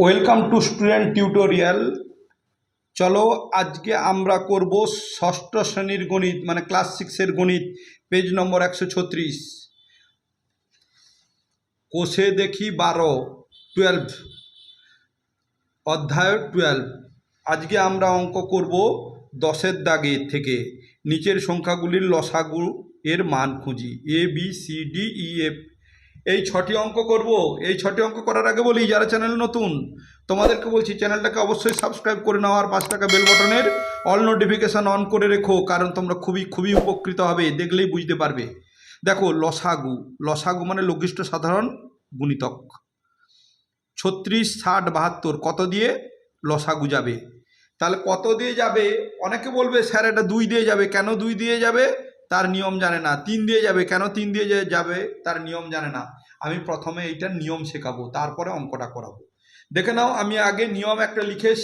Welcome to student tutorial. চলো আজকে আমরা করব ষষ্ঠ শ্রেণির গণিত মানে ক্লাস সিক্সের গণিত, পেজ নম্বর একশো ছত্রিশ। কোষে দেখি বারো, টুয়েলভ। অধ্যায় টুয়েলভ। আজকে আমরা অঙ্ক করব দশের দাগে থেকে। নিচের সংখ্যাগুলির লসাগু এর মান খুঁজি। A B C D E F এই ছটি অঙ্ক করব। এই ছটি অঙ্ক করার আগে বলি, যারা চ্যানেল নতুন, তোমাদেরকে বলছি চ্যানেলটাকে অবশ্যই সাবস্ক্রাইব করে নাও আর পাঁচ টাকা বেল বটনের অল নোটিফিকেশান অন করে রেখো, কারণ তোমরা খুবই খুবই উপকৃত হবে, দেখলেই বুঝতে পারবে। দেখো, লসাগু লসাগু মানে লঘিষ্ঠ সাধারণ গুণিতক। ছত্রিশ, ষাট, বাহাত্তর, কত দিয়ে লসাগু যাবে? তাহলে কত দিয়ে যাবে? অনেকে বলবে, স্যার, এটা দুই দিয়ে যাবে। কেন দুই দিয়ে যাবে? তার নিয়ম জানে না। তিন দিয়ে যাবে কেন? তিন দিয়ে যাবে, তার নিয়ম জানে না। আমি প্রথমে এইটার নিয়ম শেখাবো, তারপরে অঙ্কটা করাবো। দেখে নাও, আমি আগে নিয়ম একটা লিখে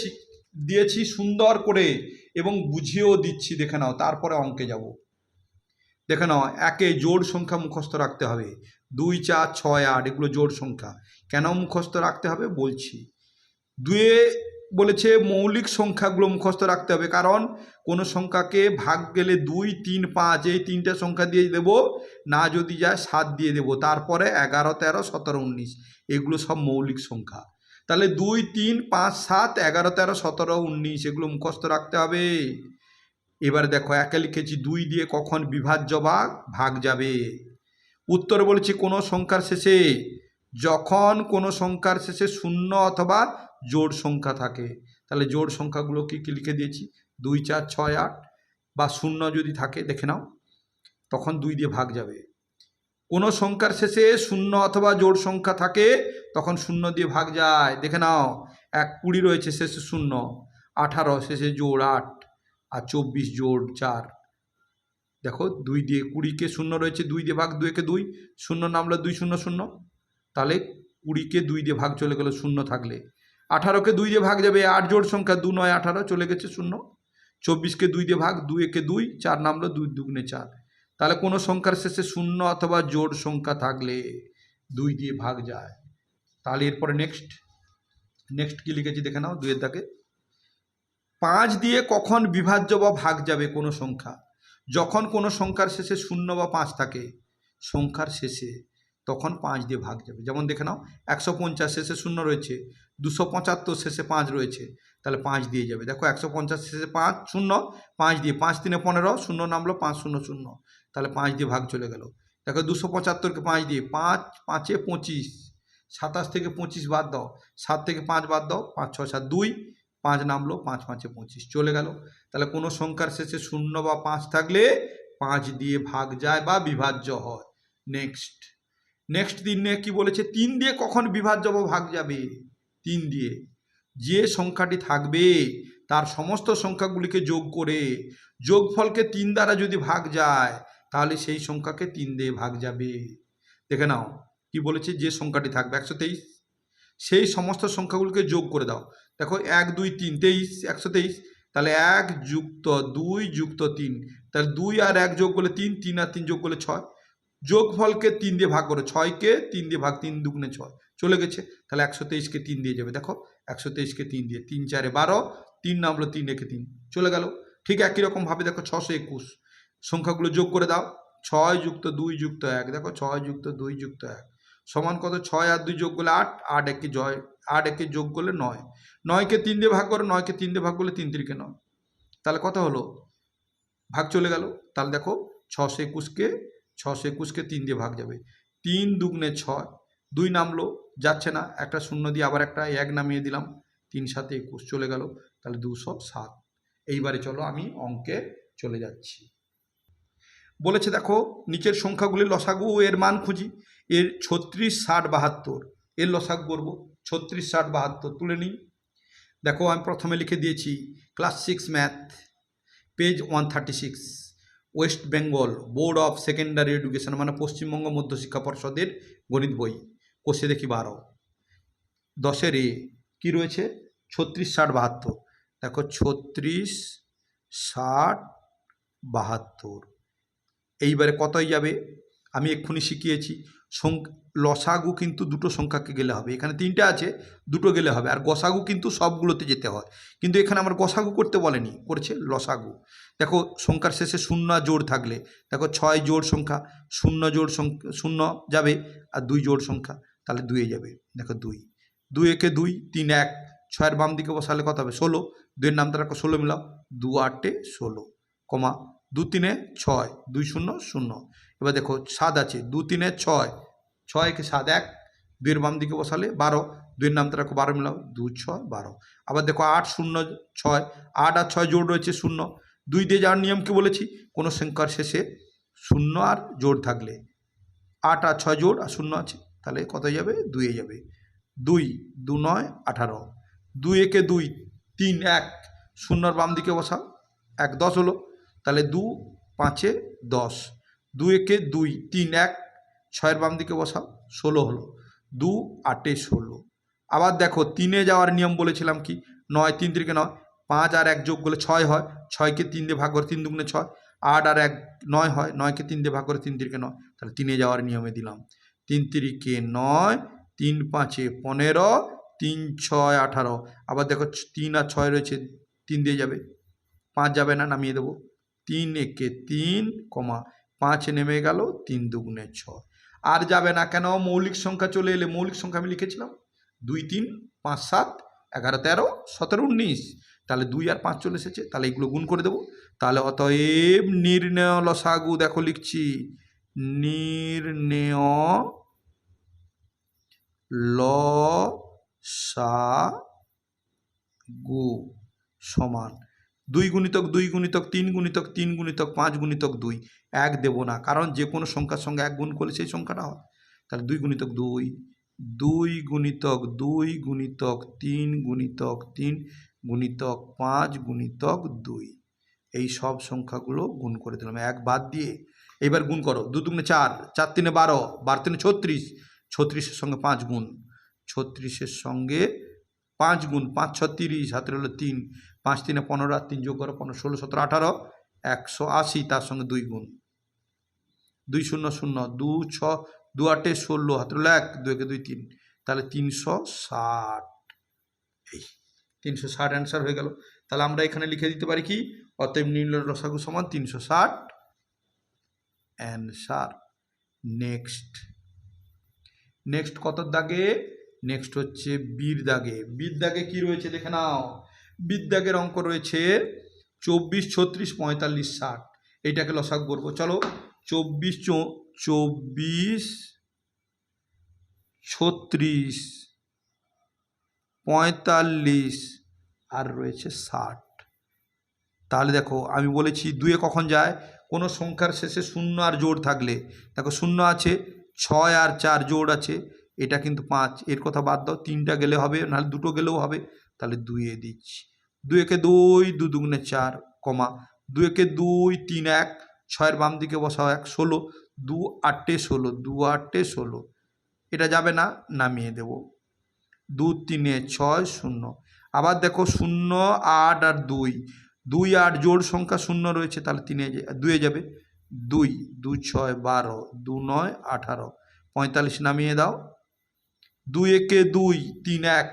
দিয়েছি সুন্দর করে এবং বুঝিয়েও দিচ্ছি, দেখে নাও, তারপরে অঙ্কে যাব। দেখে নাও, একে জোড় সংখ্যা মুখস্থ রাখতে হবে। দুই, চার, ছয়, আট, এগুলো জোড় সংখ্যা। কেন মুখস্থ রাখতে হবে? বলছি। দুয়ে বলেছে মৌলিক সংখ্যাগুলো মুখস্থ রাখতে হবে। কারণ কোনো সংখ্যাকে ভাগ গেলে দুই, তিন, পাঁচ, এই তিনটে সংখ্যা দিয়ে দেব। না যদি যায়, সাত দিয়ে দেব। তারপরে এগারো, তেরো, সতেরো, উনিশ। এগুলো সব মৌলিক সংখ্যা। তাহলে দুই, তিন, পাঁচ, সাত, এগারো, তেরো, সতেরো, উনিশ এগুলো মুখস্থ রাখতে হবে। এবার দেখো, একে লিখেছি দুই দিয়ে কখন বিভাজ্য ভাগ ভাগ যাবে। উত্তর বলেছি কোনো সংখ্যার শেষে। যখন কোনো সংখ্যার শেষে শূন্য অথবা জোড় সংখ্যা থাকে। তাহলে জোড় সংখ্যাগুলো কি কি লিখে দিয়েছি? দুই, চার, ছয়, আট বা শূন্য যদি থাকে, দেখে নাও, তখন দুই দিয়ে ভাগ যাবে। কোনো সংখ্যার শেষে শূন্য অথবা জোড় সংখ্যা থাকে, তখন শূন্য দিয়ে ভাগ যায়। দেখে নাও, এক কুড়ি রয়েছে, শেষে শূন্য, আঠারো, শেষে জোড়, আট, আর চব্বিশ জোড়, চার। দেখো, দুই দিয়ে কুড়িকে শূন্য রয়েছে, দুই দিয়ে ভাগ দুইকে দুই, শূন্য নামলো দুই, শূন্য শূন্য। তাহলে কুড়িকে দুই দিয়ে ভাগ চলে গেল শূন্য থাকলে। আঠারোকে দুই দিয়ে ভাগ যাবে, আট জোড় সংখ্যা দু নয় আঠারো, চলে গেছে শূন্য। চব্বিশকে দুই দিয়ে ভাগ দুই একে দুই, চার নামলো দুই দুগুণে চার। তাহলে কোনো সংখ্যার শেষে শূন্য অথবা জোড় সংখ্যা থাকলে দুই দিয়ে ভাগ যায়। তাহলে এরপরে নেক্সট নেক্সট কি লিখেছি দেখে নাও, দুইয়ের দাগে। পাঁচ দিয়ে কখন বিভাজ্য বা ভাগ যাবে কোনো সংখ্যা? যখন কোনো সংখ্যার শেষে শূন্য বা পাঁচ থাকে, সংখ্যার শেষে। তখন পাঁচ দিয়ে ভাগ যাবে। যেমন দেখে নাও, একশো পঞ্চাশ শেষে শূন্য রয়েছে, দুশো পঁচাত্তর শেষে পাঁচ রয়েছে, তাহলে পাঁচ দিয়ে যাবে। দেখো, একশো পঞ্চাশ শেষে পাঁচ, শূন্য, পাঁচ দিয়ে পাঁচ তিনে পনেরো, শূন্য নামলো পাঁচ, শূন্য শূন্য, তাহলে পাঁচ দিয়ে ভাগ চলে গেল। দেখো, দুশো পঁচাত্তরকে পাঁচ দিয়ে পাঁচ, পাঁচে পঁচিশ, সাতাশ থেকে পঁচিশ বাদ দাও, সাত থেকে পাঁচ বাদ দাও, পাঁচ, ছয়, সাত, দুই, পাঁচ নামলো, পাঁচ, পাঁচে পঁচিশ চলে গেল। তাহলে কোনো সংখ্যার শেষে শূন্য বা পাঁচ থাকলে পাঁচ দিয়ে ভাগ যায় বা বিভাজ্য হয়। নেক্সট নেক্সট দিনে কি বলেছে? তিন দিয়ে কখন বিভাজ্য ভাগ যাবে? তিন দিয়ে। যে সংখ্যাটি থাকবে, তার সমস্ত সংখ্যাগুলিকে যোগ করে, যোগফলকে তিন দ্বারা যদি ভাগ যায়, তাহলে সেই সংখ্যাকে তিন দিয়ে ভাগ যাবে। দেখে নাও, কি বলেছে? যে সংখ্যাটি থাকবে, একশো তেইশ। সেই সমস্ত সংখ্যাগুলিকে যোগ করে দাও। দেখো, এক, দুই, তিন, তেইশ, একশো তেইশ। তাহলে এক যুক্ত দুই যুক্ত তিন। তাহলে দুই আর এক যোগ করলে তিন তিন আর তিন যোগ করলে ছয়। যোগফলকে তিন দিয়ে ভাগ করো ছয়কে তিন দিয়ে ভাগ তিন দুগুণে ছয়। চলে গেছে। তাহলে একশো তেইশকে তিন দিয়ে যাবে। দেখো, একশো তেইশকে তিন দিয়ে তিন চারে বারো, তিন নামলো তিন একে তিন। চলে গেল। ঠিক একই রকমভাবে দেখো ছশো একুশ। সংখ্যাগুলো যোগ করে দাও। ছয় যুক্ত দুই যুক্ত এক। দেখো, ছয় যুক্ত দুই যুক্ত এক। সমান কত? ছয় আর দুই যোগ করলে আট আট একে জয়, আট একে যোগ করলে নয়। নয়কে তিন দিয়ে ভাগ করো, নয়কে তিন দিয়ে ভাগ করলে তিন তিরিকে নয়। তাহলে কত হলো? ভাগ চলে গেল। তাহলে দেখো, ছশো একুশকে ছশো একুশকে তিন দিয়ে ভাগ যাবে। তিন দুগুণে ছয়, দুই নামলো, যাচ্ছে না, একটা শূন্য দিয়ে আবার একটা এক নামিয়ে দিলাম, তিন সাথে একুশ চলে গেল, তাহলে দুশো সাত। এইবারে চলো আমি অঙ্কে চলে যাচ্ছি। বলেছে দেখো, নিচের সংখ্যাগুলির লসাগু এর মান খুঁজি। এর ছত্রিশ, ষাট, বাহাত্তর, এর লসাগ করব, ছত্রিশ, ষাট, বাহাত্তর তুলে নিই। দেখো আমি প্রথমে লিখে দিয়েছি, class six math, page one thirty six. West Bengal Board of Secondary Education মানে পশ্চিমবঙ্গ মধ্যশিক্ষা পর্ষদের গণিত বই কোষে দেখি বারো। দশের এ কী রয়েছে? ছত্রিশ, ষাট, বাহাত্তর। দেখো, ছত্রিশ, ষাট, বাহাত্তর। এইবারে কতই যাবে? আমি এক্ষুনি শিখিয়েছি। লসাগু কিন্তু দুটো সংখ্যাকে গেলে হবে। এখানে তিনটে আছে, দুটো গেলে হবে। আর গসাগু কিন্তু সবগুলোতে যেতে হয়। কিন্তু এখানে আমার গসাগু করতে বলেনি, করছে লসাগু। দেখো সংখ্যার শেষে শূন্য জোড় থাকলে, দেখো ছয় জোড় সংখ্যা, শূন্য জোড় সংখ্যা শূন্য যাবে আর দুই জোড় সংখ্যা, তাহলে দুয়ে যাবে। দেখো দুই। দুই একে দুই, তিন এক। ছয়ের বাম দিকে বসালে কত হবে? ষোলো। দুইয়ের নাম রাখো ষোলো মিলাও। দু আটে ষোলো, কমা দু তিনে ছয়, দুই শূন্য শূন্য। এবার দেখো সাত আছে। দু তিনে ছয় ছয় একে সাত এক, দুইয়ের বাম দিকে বসালে বারো, দুইয়ের নামটা রাখো বারো মিলাও দু ছয়, বারো। আবার দেখো আট শূন্য ছয়, আট আর ছয় জোর রয়েছে শূন্য। দুই দিয়ে যাওয়ার নিয়ম কি বলেছি? কোনো সংখ্যার শেষে শূন্য আর জোর থাকলে। আট আর ছয় জোর আর শূন্য আছে, তাহলে কত যাবে? দুইয়ে যাবে। দুই, দু নয়, আঠারো। দুই একে দুই, তিন এক, শূন্যর বাম দিকে বসাও, এক দশ হলো। তাহলে দু পাঁচে দশ। দু একে দুই, তিন এক ছয়ের বাম দিকে বসাও, ষোলো হলো। দু, আটে ষোলো। আবার দেখো, তিনে যাওয়ার নিয়ম বলেছিলাম কি? নয় তিন তিরিকে নয়, পাঁচ আর এক যোগ করলে ছয় হয়, ছয়কে তিন দিয়ে ভাগ করে তিন দুগুণে ছয়, আট আর এক নয় হয়, নয়কে তিন দিয়ে ভাগ করে তিন তিরিকে নয়। তাহলে তিনে যাওয়ার নিয়মে দিলাম। তিন তিরিকে নয়, তিন পাঁচে পনেরো, তিন ছয় আঠারো। আবার দেখো, তিন আর ছয় রয়েছে, তিন দিয়ে যাবে। পাঁচ যাবে না, নামিয়ে দেবো। তিন একে তিন, কমা, পাঁচ নেমে গেল, তিন দুগুণে ছয়। আর যাবে না। কেন? মৌলিক সংখ্যা চলে এলে মৌলিক সংখ্যা আমি লিখেছিলাম। দুই, তিন, পাঁচ, সাত, এগারো, তেরো, সতেরো, উনিশ। তাহলে দুই আর পাঁচ চলে এসেছে। তাহলে এগুলো গুণ করে দেবো। তাহলে অতএব নির্ণয় লসাগু দেখো লিখছি। নির্ণয় গু সমান দুই গুণিতক দুই গুণিতক তিন গুণিতক তিন গুণিতক পাঁচ গুণিতক দুই, এক দেবো না। কারণ যে কোনো সংখ্যার সঙ্গে এক গুণ করলে সেই সংখ্যাটা হয়। তাহলে দুই গুণিতক দুই দুই গুণিতক দুই গুণিতক তিন গুণিতক তিন গুণিতক পাঁচ গুণিতক দুই। এই সব সংখ্যাগুলো গুণ করে দিলাম। এক বাদ দিয়ে এবার গুণ করো। দু দুগুণে চার চার তিনে বারো বারো তিনে ছত্রিশ, ছত্রিশের সঙ্গে পাঁচ গুণ। ছত্রিশের সঙ্গে পাঁচ গুণ পাঁচ, ছ, তিরিশ হাতের হলো তিন, পাঁচ, তিনে পনেরো আর তিন যোগ করো, পনেরো, ষোলো, সতেরো, আঠারো, একশো আশি, তার সঙ্গে দুই গুণ। দুই শূন্য শূন্য, দু, ছ, দু, আটে ষোলো, হাতের হলো এক, দু, একে দুই, তিন। তাহলে তিনশো ষাট। এই তিনশো ষাট অ্যান্সার হয়ে গেল। তাহলে আমরা এখানে লিখে দিতে পারি কি? অতএব নীল রসাগু সমান তিনশো ষাট অ্যান্সার নেক্সট নেক্সট কত দাগে? নেক্সট হচ্ছে বীর দাগে বীর দাগে কি রয়েছে দেখে নাও। বীর দাগের অঙ্ক রয়েছে চব্বিশ, ছত্রিশ, পঁয়তাল্লিশ, ষাট। এইটাকে লসাগ করব। চলো, চব্বিশ চব্বিশ, ছত্রিশ, পঁয়তাল্লিশ আর রয়েছে ষাট। তাহলে দেখো, আমি বলেছি দুয়ে কখন যায়? কোনো সংখ্যার শেষে শূন্য আর জোড় থাকলে। দেখো, শূন্য আছে, ছয় আর চার জোড় আছে। এটা কিন্তু পাঁচ, এর কথা বাদ দাও, তিনটা গেলে হবে, নাহলে দুটো গেলেও হবে, তাহলে দুইয়ে দিচ্ছি। দুই একে দুই, দু দুগুণে চার, কমা। দু একে দুই, তিন এক, ছয়ের বাম দিকে বসাও এক, ষোলো। দু আটে ষোলো, দু আটে ষোলো। এটা যাবে না, নামিয়ে দেব। দু তিনে ছয়, শূন্য। আবার দেখো শূন্য, আট আর দুই। দুই আট জোড় সংখ্যা শূন্য রয়েছে, তাহলে তিনে দুয়ে যাবে। দুই, দু ছয় বারো, দু নয় আঠারো। পঁয়তাল্লিশ নামিয়ে দাও। দুই একে দুই, তিন এক,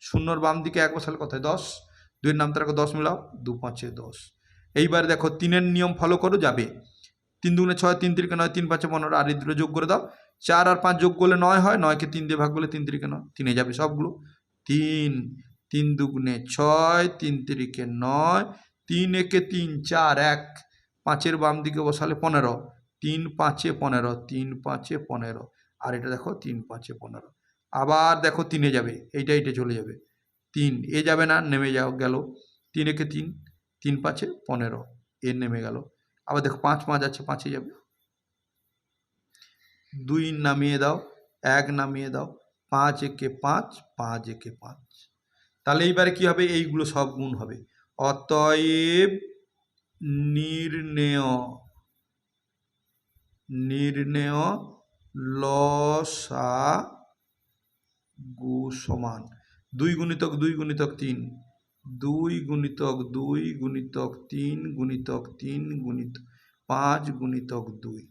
শূন্যর বাম দিকে এক বসালে কথায় দশ। দুইয়ের নাম তারা দশ মিলাও, দু পাঁচে দশ। এইবার দেখো তিনের নিয়ম ফলো করো, যাবে। তিন দুগুণে ছয়, তিন তিরিকে নয়, তিন পাঁচে পনেরো, আর এই দুটো যোগ করে দাও। চার আর পাঁচ যোগ করলে নয় হয়, নয়কে তিন দিয়ে ভাগ করলে তিন তিরিকে নয়, তিনে যাবে সবগুলো। তিন তিন দুগুণে ছয়, তিন তিরিকে নয়, তিন একে তিন, চার এক, পাঁচের বাম দিকে বসালে পনেরো। তিন পাঁচে পনেরো, তিন পাঁচে পনেরো, আর এটা দেখো তিন পাঁচে পনেরো। আবার দেখো তিনে যাবে, এইটা এইটা চলে যাবে। তিন, এ যাবে না, নেমে যাও, গেল। তিন একে তিন তিন পাঁচে পনেরো, এ নেমে গেল। আবার দেখো পাঁচ পাঁচ আছে, পাঁচে যাবে। দুই নামিয়ে দাও, এক নামিয়ে দাও, পাঁচ একে পাঁচ পাঁচ একে পাঁচ। তাহলে এইবারে কি হবে? এইগুলো সব গুণ হবে। অতএব নির্ণেয় নির্ণেয়, লসা গু সমান। দুই গুণিতক দুই গুণিতক তিন। দুই গুণিতক দুই গুণিতক তিন গুণিতক তিন গুণিত পাঁচ গুণিতক দুই।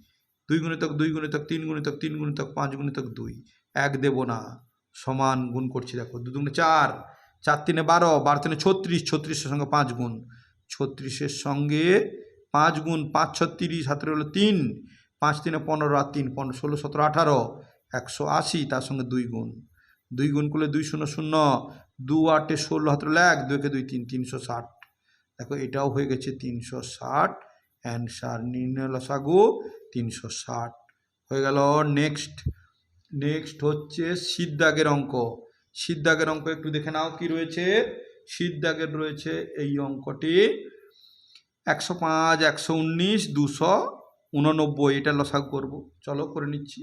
দুই গুণিতক দুই গুণিতক তিন গুণিতক তিন গুণিতক পাঁচ গুণিতক দুই। এক দেব না। সমান গুণ করছি, দেখো। দু দুগুণে চার। চার তিনে বারো বারো তিনে ছত্রিশ, ছত্রিশের সঙ্গে পাঁচ গুণ। ছত্রিশের সঙ্গে পাঁচ গুণ, পাঁচ ছত্রিশ হাতের হলো তিন। পাঁচ তিনে পনেরো আর তিন, পনেরো, ষোলো, সতেরো, আঠারো। একশো আশি, তার সঙ্গে দুই গুণ। দুই গুণ করলে দুই শূন্য শূন্য, দু আটে ষোলো হাতের এক, দুইকে দুই তিন, তিনশো ষাট। দেখো, এটাও হয়ে গেছে তিনশো ষাট। অ্যান্সার নির্ণয় লসাগু তিনশো ষাট। হয়ে গেল নেক্সট নেক্সট হচ্ছে সিদ্ধাগের অঙ্ক। সিদ্ধাগের অঙ্ক একটু দেখে নাও কি রয়েছে? সিদ্ধাগের রয়েছে এই অঙ্কটি। একশো পাঁচ, একশো উনিশ, দুশো উননব্বই, এটা লসাগু করব। চলো করে নিচ্ছি।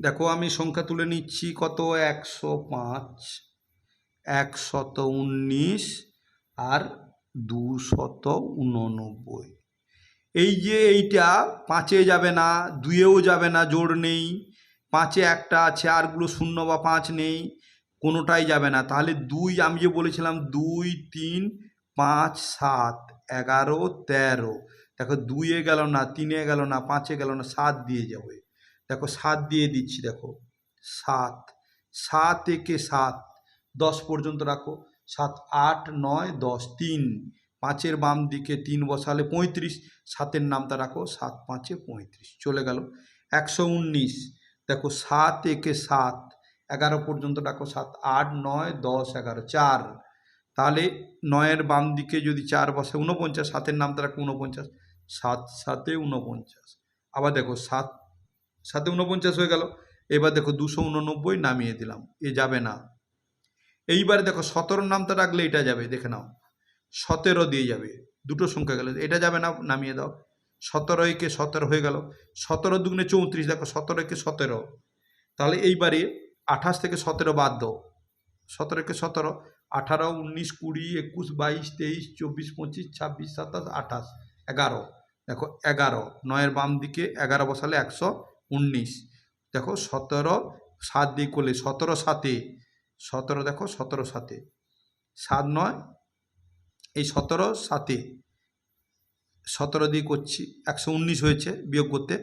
দেখো আমি সংখ্যা তুলে নিচ্ছি কত? একশো পাঁচ, একশত উনিশ আর দুশত উননব্বই। এই যে এইটা, পাঁচে যাবে না দুইয়েও যাবে না, জোর নেই। পাঁচে একটা আছে, আরগুলো শূন্য বা পাঁচ নেই, কোনোটাই যাবে না। তাহলে দুই, আমি যে বলেছিলাম, দুই, তিন, পাঁচ, সাত, এগারো, তেরো। দেখো দুইয়ে গেল না, তিনে গেল না, পাঁচে গেল না, সাত দিয়ে যাবে। দেখো সাত দিয়ে দিচ্ছি, দেখো। সাত। সাত একে সাত, দশ পর্যন্ত রাখো। সাত, আট, নয়, দশ, তিন। পাঁচের বাম দিকে তিন বসালে পঁয়ত্রিশ, সাতের নামটা রাখো, সাত, পাঁচে পঁয়ত্রিশ, চলে গেল। একশো উনিশ, দেখো সাত একে সাত, এগারো পর্যন্ত রাখো, সাত, আট, নয়, দশ, এগারো, চার। তাহলে নয়ের বাম দিকে যদি চার বসে উনপঞ্চাশ সাতের নামটা রাখো উনপঞ্চাশ সাত, সাতে উনপঞ্চাশ আবার দেখো সাত সাতে উনপঞ্চাশ হয়ে গেল। এবার দেখো দুশো উননব্বই নামিয়ে দিলাম। এ যাবে না। এইবারে দেখো সতেরো নামটা রাখলে এটা যাবে, দেখে নাও। সতেরো দিয়ে যাবে। দুটো সংখ্যা গেল। এটা যাবে না, নামিয়ে দাও। সতেরো একে সতেরো হয়ে গেল। সতেরো দুগুণে চৌত্রিশ, দেখো সতেরো একে সতেরো। তাহলে এইবারে আঠাশ থেকে সতেরো বাদ দাও। সতেরো একে সতেরো, আঠারো, উনিশ, কুড়ি, একুশ, বাইশ, তেইশ, চব্বিশ, পঁচিশ, ছাব্বিশ, সাতাশ, আঠাশ, এগারো। দেখো এগারো, নয়ের বাম দিকে এগারো বসালে একশো উনিশ। দেখো সতেরো সাত দিয়ে করলে সতেরো সাতে, সতেরো দেখো সতেরো সাতে। সাত নয়, এই সতেরো সাতে। সতেরো দিয়ে করছি, একশো উনিশ হয়েছে বিয়োগ করতে,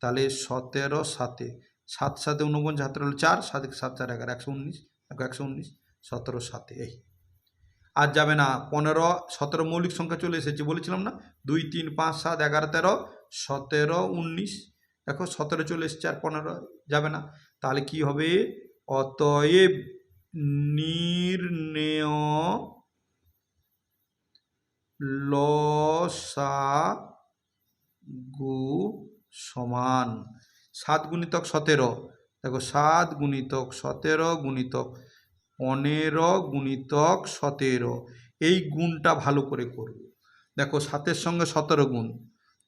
তাহলে সতেরো সাতে। সাত সাতে উনপঞ্চাশ হাতের হলো চার, সাত সাত চার এগারো, একশো উনিশ একশো উনিশ, সতেরো সাতে, এই। আর যাবে না, পনেরো, সতেরো মৌলিক সংখ্যা চলে এসেছে, বলেছিলাম না? দুই, তিন, পাঁচ, সাত, এগারো, তেরো, সতেরো, উনিশ দেখো সতেরো চলে এসেছে আর পনেরো যাবে না। তাহলে কি হবে? অতএব নির্ণেয় লসাগু সমান। সাত গুণিতক সতেরো। দেখো সাত গুণিতক সতেরো গুণিতক পনেরো গুণিতক সতেরো। এই গুণটা ভালো করে করব। দেখো সাতের সঙ্গে সতেরো গুণ।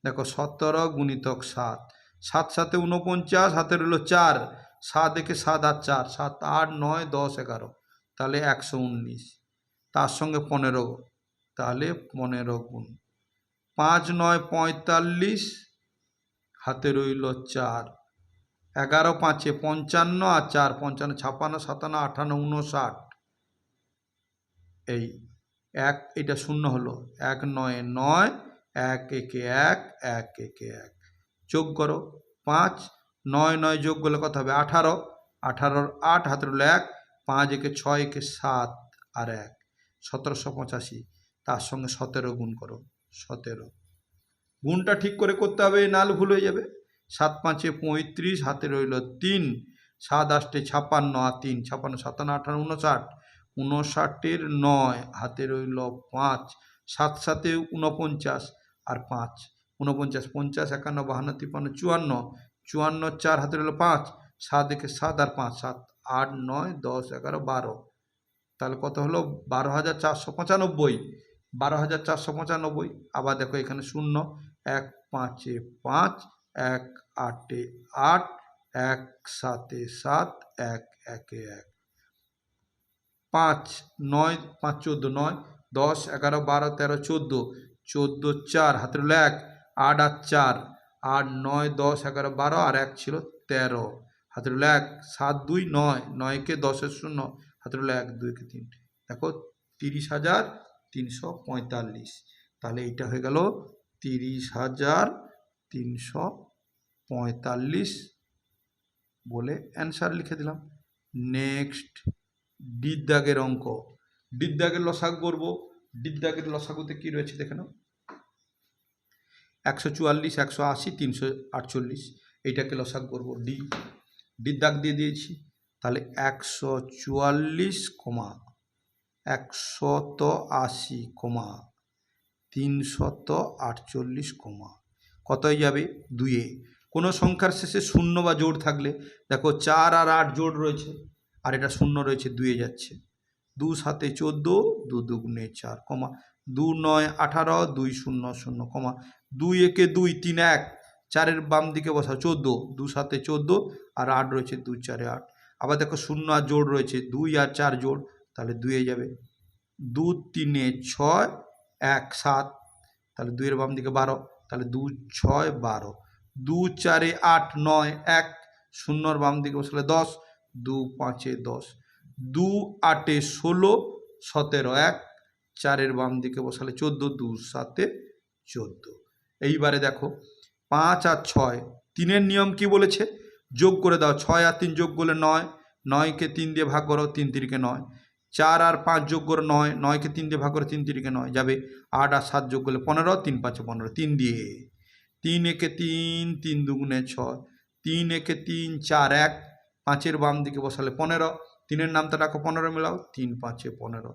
দেখো সতেরো গুণিতক সাত। সাত সাতে উনপঞ্চাশ হাতের হলো চার, সাত একে সাত আর চার, সাত আট, নয়, দশ, এগারো। তাহলে একশো উনিশ। তার সঙ্গে পনেরো তাহলে পনেরো গুণ। পাঁচ, নয়, পঁয়তাল্লিশ হাতে রইল চার। এগারো, পাঁচে পঞ্চান্ন আর চার, পঞ্চান্ন, ছাপ্পান্ন, সাতান্ন আটান্ন উনষাট এই এক, এটা শূন্য হলো। এক, নয় নয়, এক একে এক এক একে এক। যোগ করো। পাঁচ, নয় নয় যোগ করলে কত হবে? আঠারো। আঠারোর আট, হাতের হলো এক। পাঁচ একে ছয় একে সাত আর এক। সতেরোশো পঁচাশি। তার সঙ্গে সতেরো গুণ করো। সতেরো। গুণটা ঠিক করে করতে হবে নাল ভুল হয়ে যাবে। সাত পাঁচে পঁয়ত্রিশ, হাতে রইল তিন। সাত আষ্টে ছাপ্পান্ন, আর তিন। ছাপান্ন সাতান্ন আঠান্ন উনষাট। উনষাটের নয়, হাতে রইল পাঁচ। সাত সাতে উনপঞ্চাশ আর পাঁচ। উনপঞ্চাশ পঞ্চাশ, একান্ন, বাহান্ন, তিপ্পান্ন, চুয়ান্ন চুয়ান্ন, চার হাতে রইল পাঁচ, সাত একে সাত আর পাঁচ, সাত, আট, নয়, দশ, এগারো, বারো। তাহলে কত হলো? বারো হাজার চারশো পঁচানব্বই। বারো হাজার চারশো পঁচানব্বই। আবার দেখো এখানে শূন্য। এক, পাঁচে পাঁচ, এক, আটে আট, এক, সাতে সাত, এক, একে এক। পাঁচ, নয়, পাঁচ, চোদ্দ, নয়, দশ, এগারো, বারো, তেরো, চোদ্দ। চোদ্দ, চার, হাতের হলো এক। আট আর চার, আট নয় দশ এগারো বারো আর এক ছিল তেরো। হলো এক, সাত দুই নয়, নয়কে দশের শূন্য, হাতের হলো এক, দুইকে তিন দেখো তিরিশ হাজার তিনশো পঁয়তাল্লিশ। তাহলে এইটা হয়ে গেল তিরিশ হাজার তিনশো পঁয়তাল্লিশ বলে অ্যান্সার লিখে দিলাম। নেক্সট, ডিদ্দাগের অঙ্ক। ডিদ্দাগের লসাগু করব। ডিদ্দাগের লসাগুতে কী রয়েছে দেখে নাও। একশো চুয়াল্লিশ, একশো আশি, তিনশো আটচল্লিশ। এইটাকে লসাগ করব ডি ডির দাগ দিয়ে দিয়েছি। তাহলে একশো চুয়াল্লিশ কমা একশত আশি কমা তিনশত আটচল্লিশ কমা। কতই যাবে? দুইয়ে কোনো সংখ্যার শেষে শূন্য বা জোড় থাকলে দেখো চার আর আট জোড় রয়েছে আর এটা শূন্য রয়েছে দুয়ে যাচ্ছে। দু সাতে চোদ্দ, দু দুগুণে চার কমা। দু নয় আঠারো, দুই শূন্য শূন্য কমা। দুই একে দুই, তিন এক, চারের বাম দিকে বসা চোদ্দ, দু সাতে চোদ্দ আর আট রয়েছে দু চারে আট। আবার দেখো শূন্য আর জোড় রয়েছে, দুই আর চার জোড়, তাহলে দুইয়ে যাবে। দু, তিনে ছয়, এক, সাত, তাহলে দুইয়ের বাম দিকে বারো, তাহলে দু, ছয়, বারো। দু, চারে আট, নয়, এক, শূন্যর বাম দিকে বসলে দশ, দু, পাঁচে দশ। দু, আটে ষোলো, সতেরো, এক, চারের বাম দিকে বসালে চোদ্দ, দু, সাতে চোদ্দ। এইবারে দেখো, পাঁচ আর ছয়, তিনের নিয়ম কি বলেছে? যোগ করে দাও, ছয় আর তিন যোগ করলে নয়, নয়কে তিন দিয়ে ভাগ করো, তিন তিরিকে নয়। চার আর পাঁচ যোগ করে, নয়, নয়কে তিন দিয়ে ভাগ করে, তিন তিরিকে নয়, যাবে আট আর সাত যোগ করলে পনেরো, তিন পাঁচে পনেরো, তিন দিয়ে। তিন একে তিন তিন দুগুণে ছয়, তিন একে তিন, চার এক, পাঁচের বাম দিকে বসালে পনেরো, তিনের নামটা রাখো পনেরো মেলাও, তিন পাঁচে পনেরো,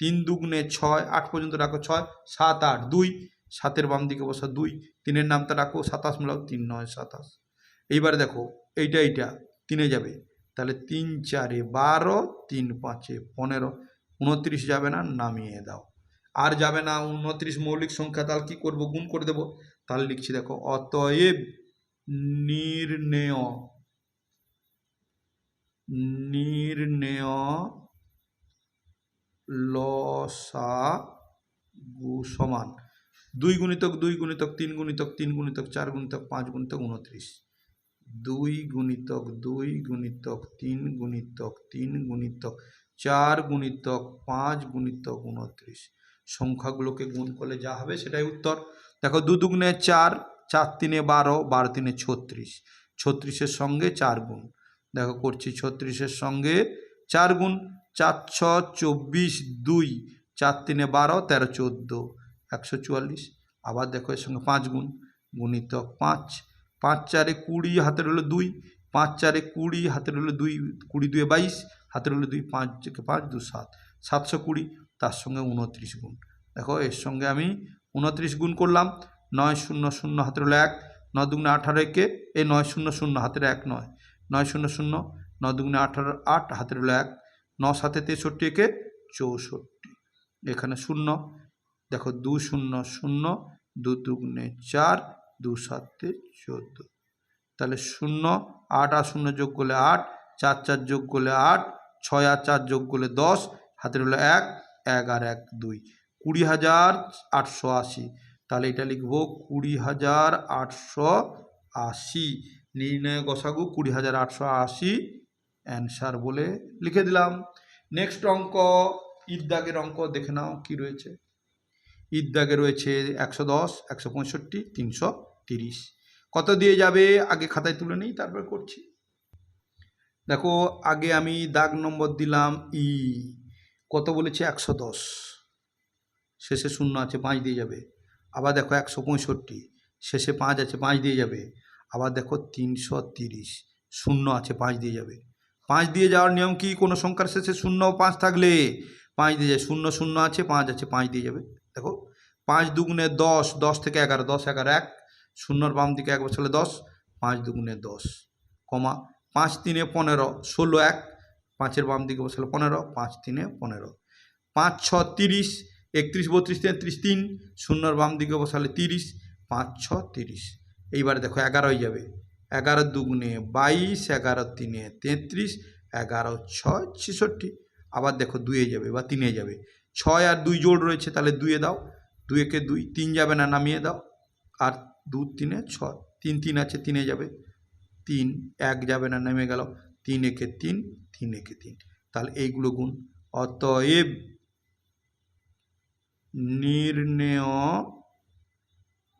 তিন দুগুণে ছয়, আট পর্যন্ত রাখো ছয়, সাত আট দুই সাতের বাম দিকে বসা দুই, তিনের নামটা রাখো, সাতাশ মেলাও তিন নয়, সাতাশ। এইবারে দেখো, এইটা এইটা, তিনে যাবে। তাহলে তিন, চারে বারো, তিন, পাঁচে পনেরো, উনত্রিশ যাবে না, নামিয়ে দাও। আর যাবে না উনত্রিশ মৌলিক সংখ্যা, তাহলে কী করব? গুণ করে দেবো। তাহলে লিখছি দেখো, অতএব নির্ণেয় নির্ণেয় লসা গু সমান। দুই গুণিতক দুই গুণিতক তিন গুণিতক তিন গুণিতক চার গুণিতক পাঁচ গুণিতক উনত্রিশ। দুই গুণিতক দুই গুণিতক তিন গুণিতক তিন গুণিতক চার গুণিতক পাঁচ গুণিতক উনত্রিশ। সংখ্যাগুলোকে গুণ করলে যা হবে সেটাই উত্তর। দেখো দু দুগুণে চার চার তিনে বারো বারো তিনে ছত্রিশ। ছত্রিশের সঙ্গে চার গুণ। দেখো করছি ছত্রিশের সঙ্গে চার গুণ। চার ছ, চব্বিশ, দুই। চার তিনে বারো, তেরো, চোদ্দ। একশো চুয়াল্লিশ, আবার দেখো এর সঙ্গে পাঁচ গুণ, গুণিতক পাঁচ। পাঁচ চারে কুড়ি, হাতের হলো দুই। পাঁচ চারে কুড়ি, হাতের হলো দুই, কুড়ি দুয়ে বাইশ, হাতের হলো দুই, পাঁচ পাঁচ, দু সাত। সাতশো কুড়ি, তার সঙ্গে উনত্রিশ গুণ। দেখো এর সঙ্গে আমি উনত্রিশ গুণ করলাম, নয় শূন্য শূন্য হাতের হলো এক, নয় দুগুণে আঠারো একে, এই নয় শূন্য শূন্য হাতের এক নয়। নয় শূন্য শূন্য, নয় দুগুণে আঠারো আট হাতের হলো এক, ন সাথে তেষট্টি একে চৌষট্টি। এখানে শূন্য দেখো দু শূন্য শূন্য, দু দুগুণে চার, দু সাতে চোদ্দ। তাহলে শূন্য, আট আর শূন্য যোগ করলে আট, চার চার যোগ করলে আট, ছয় আর চার যোগ করলে দশ হাতের হলো এক এক আর এক দুই। কুড়ি হাজার আটশো আশি। তাহলে এটা লিখব কুড়ি হাজার আটশো আশি। নির্ণয় গসাগু কুড়ি হাজার আটশো আশি, অ্যান্সার বলে লিখে দিলাম। নেক্সট অঙ্ক ইদ্দাগের অঙ্ক দেখে নাও কি রয়েছে। ইদ্দাগে রয়েছে একশো দশ, একশো পঁয়ষট্টি, তিনশো তিরিশ। কত দিয়ে যাবে আগে খাতায় তুলে নিই, তারপর করছি। দেখো, আগে আমি দাগ নম্বর দিলাম ই। কত বলেছে? একশো দশ। শেষে শূন্য আছে, পাঁচ দিয়ে যাবে। আবার দেখো, একশো পঁয়ষট্টি। শেষে পাঁচ আছে, পাঁচ দিয়ে যাবে। আবার দেখো, তিনশো তিরিশ। শূন্য আছে, পাঁচ দিয়ে যাবে। পাঁচ দিয়ে যাওয়ার নিয়ম কি? কোনো সংখ্যার শেষে শূন্য পাঁচ থাকলে পাঁচ দিয়ে যায়। শূন্য শূন্য আছে, পাঁচ আছে, পাঁচ দিয়ে যাবে। দেখো, পাঁচ দুগুণে দশ দশ থেকে এগারো, দশ, এগারো, এক, শূন্যর বাম দিকে এক বছরে দশ, পাঁচ দুগুণে দশ, কমা পাঁচ তিনে পনেরো, ষোলো, এক, পাঁচের বাম দিকে বসালে পনেরো, পাঁচ তিনে পনেরো, পাঁচ ছ তিরিশ, একত্রিশ, বত্রিশ, তেত্রিশ, তিন, শূন্যর বাম দিকে বসালে তিরিশ, পাঁচ ছ তিরিশ, এইবারে দেখো এগারোই যাবে, এগারো দুগুণে বাইশ, এগারো তিনে তেত্রিশ, এগারো ছয় ছেষট্টি, আবার দেখো দুয়ে যাবে বা তিনে যাবে ছয় আর দুই জোড় রয়েছে, তাহলে দুয়ে দাও। দুয়েকে দুই, তিন যাবে না, নামিয়ে দাও। আর দু, তিনে ছয়, তিন তিন আছে, তিনে যাবে। তিন, এক যাবে না, নেমে গেল। তিন একে তিন তিন একে তিন। তাহলে এইগুলো গুণ। অতএব নির্ণেয়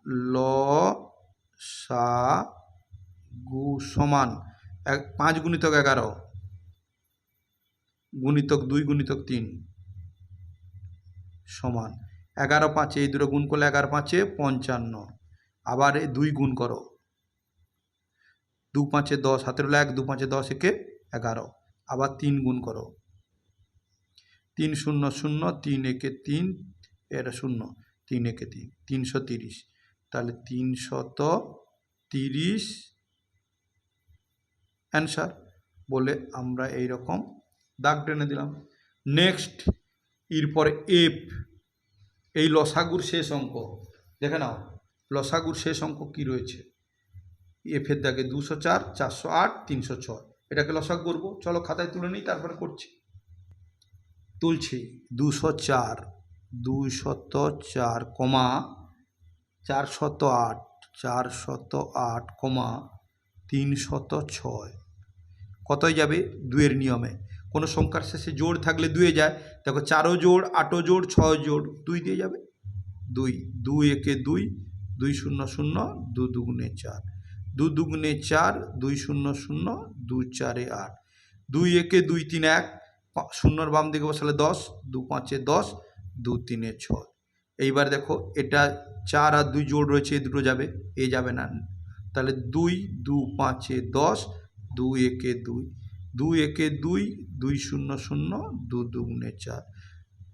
ল, সা, গু সমান। এক, পাঁচ গুণিতক এগারো। গুণিতক দুই, গুণিতক তিন। সমান। এগারো পাঁচে, এই দুটো গুণ করলে এগারো পাঁচে পঞ্চান্ন। আবার এই দুই গুণ করো। দু পাঁচে দশ, হাতের হলো এক, দু পাঁচে দশ একে এগারো। আবার তিন গুণ করো। তিন শূন্য শূন্য, তিন একে তিন এটা শূন্য, তিন একে তিন, তিনশো তিরিশ। তাহলে তিনশত তিরিশ। অ্যান্সার বলে আমরা এই রকম দাগ টেনে দিলাম। নেক্সট এরপর এফ, এই লসাগুর শেষ অঙ্ক। দেখে নাও, লসাগুর শেষ অঙ্ক কী রয়েছে? এফের দাগে দুশো চার, চারশো আট, তিনশো ছয়। এটাকে লসাগ করব। চলো খাতায় তুলে নিই, তারপরে করছি। তুলছি, দুশো চার দুই শত চার কমা চার শত আট চার শত আট কমা, তিনশত ছয়। কতই যাবে? দুয়ের নিয়মে। কোনো সংখ্যার শেষে জোড় থাকলে দুয়ে যায়। দেখো চারো জোড়, আটও জোড় ছয় জোড়, দুই দিয়ে যাবে? দুই দুই একে দুই দুই শূন্য শূন্য, দু দুগুণে চার। দু দুগুণে চার, দুই শূন্য শূন্য, দু চারে আট। দুই একে দুই তিন এক শূন্যর বাম দিকে বসালে দশ, দু পাঁচে দশ, দু তিনে ছয়। এইবার দেখো এটা চার আর দুই জোড় রয়েছে এ দুটো যাবে, এ যাবে না। তাহলে দুই, দু পাঁচে দশ, দুই একে দুই। দুই একে দুই দুই শূন্য শূন্য দু দুগুণে চার।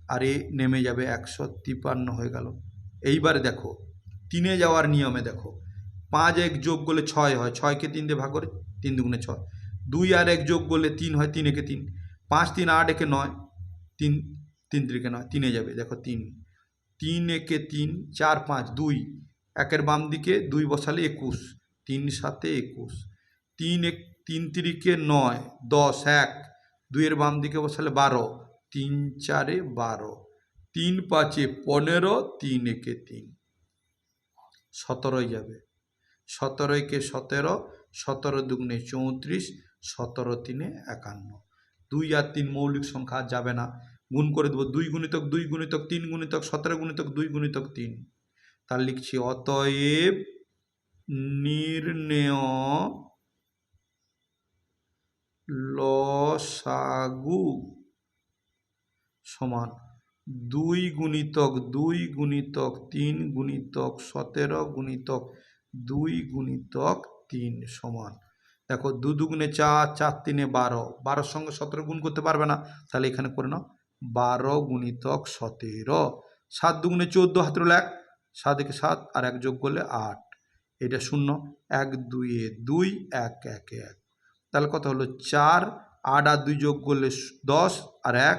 আর এ নেমে যাবে একশো তিপান্ন হয়ে গেল। এইবারে দেখো, তিনে যাওয়ার নিয়মে দেখো, পাঁচ এক যোগ করলে ছয় হয়, ছয়কে তিন দিয়ে ভাগ করে তিন দুগুণে ছয়। দুই আর এক যোগ করলে তিন হয়, তিন একে তিন। পাঁচ, তিন, আট একে নয়, তিন তিন তিরিকে নয়, তিনে যাবে, দেখো তিন। তিন একে তিন, চার, পাঁচ, দুই। একের বাম দিকে দুই বসালে একুশ, তিন সাতে একুশ। তিন এক তিন তিরিকে নয়, দশ, এক, দুইয়ের বাম দিকে বসালে বারো, তিন চারে বারো, তিন পাঁচে পনেরো, তিন একে তিন। সতেরোই যাবে। সতেরোইকে সতেরো সতেরো দুগুণে চৌত্রিশ, সতেরো তিনে একান্ন। দুই আর তিন মৌলিক সংখ্যা যাবে না। গুণ করে দেবো দুই গুণিতক দুই গুণিতক তিন গুণিতক সতেরো গুণিতক দুই গুণিতক তিন। তার লিখছি, অতএব নির্ণেয় লসাগু সমান দুই গুণিতক দুই গুণিতক তিন গুণিতক সতেরো গুণিতক দুই গুণিতক তিন সমান। দেখো দু দুগুণে চার চার তিনে বারো। বারোর সঙ্গে সতেরো গুণ করতে পারবে না। তাহলে এখানে করে নাও, বারো গুণিতক সতেরো। সাত দুগুণে চোদ্দ, হাতের এক। সাত একে সাত আর এক যোগ করলে আট। এটা শূন্য। এক দুইয়ে দুই, এক এক এক। তাহলে কত হলো? চার, আট আর দুই যোগ করলে দশ, আর এক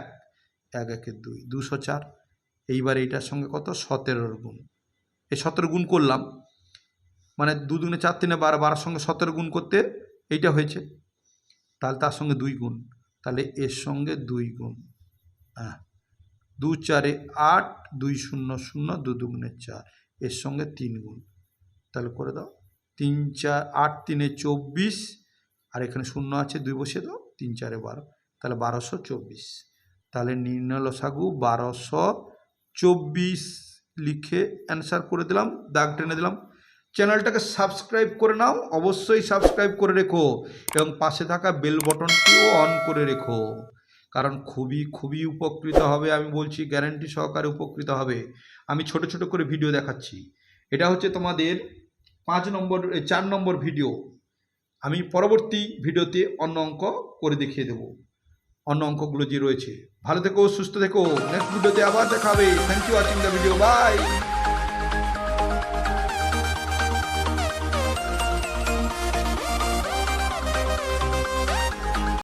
এক, একে দুই, দুশো চার। এইবার এইটার সঙ্গে কত? সতেরোর গুণ। এই সতেরো গুণ করলাম মানে দু দুগুণে চার তিনে বারো, বারোর সঙ্গে সতেরো গুণ করতে এইটা হয়েছে। তাহলে তার সঙ্গে দুই গুণ। তাহলে এর সঙ্গে দুই গুণ। হ্যাঁ দু চারে আট, দুই শূন্য শূন্য, দু দুগুণে চার। এর সঙ্গে তিন গুণ। তাহলে করে দাও, তিন চার, আট তিনে চব্বিশ আর এখানে শূন্য আছে, দুই বসিয়ে দাও, তিন, চারে বারো। তাহলে বারোশো চব্বিশ। তাহলে নির্ণয় লসাগু বারোশো চব্বিশ লিখে অ্যান্সার করে দিলাম, দাগ টেনে দিলাম। চ্যানেলটাকে সাবস্ক্রাইব করে নাও, অবশ্যই সাবস্ক্রাইব করে রেখো এবং পাশে থাকা বেল বটনটিও অন করে রেখো। কারণ খুবই খুবই উপকৃত হবে, আমি বলছি গ্যারান্টি সহকারে উপকৃত হবে। আমি ছোট ছোট করে ভিডিও দেখাচ্ছি। এটা হচ্ছে তোমাদের পাঁচ নম্বর, চার নম্বর ভিডিও আমি পরবর্তী ভিডিওতে অন্য অঙ্ক করে দেখিয়ে দেবো। অন্য অঙ্কগুলো যে রয়েছে। ভালো থেকো, সুস্থ থেকো। নেক্সট ভিডিওতে আবার দেখাবে thank you watching the video bye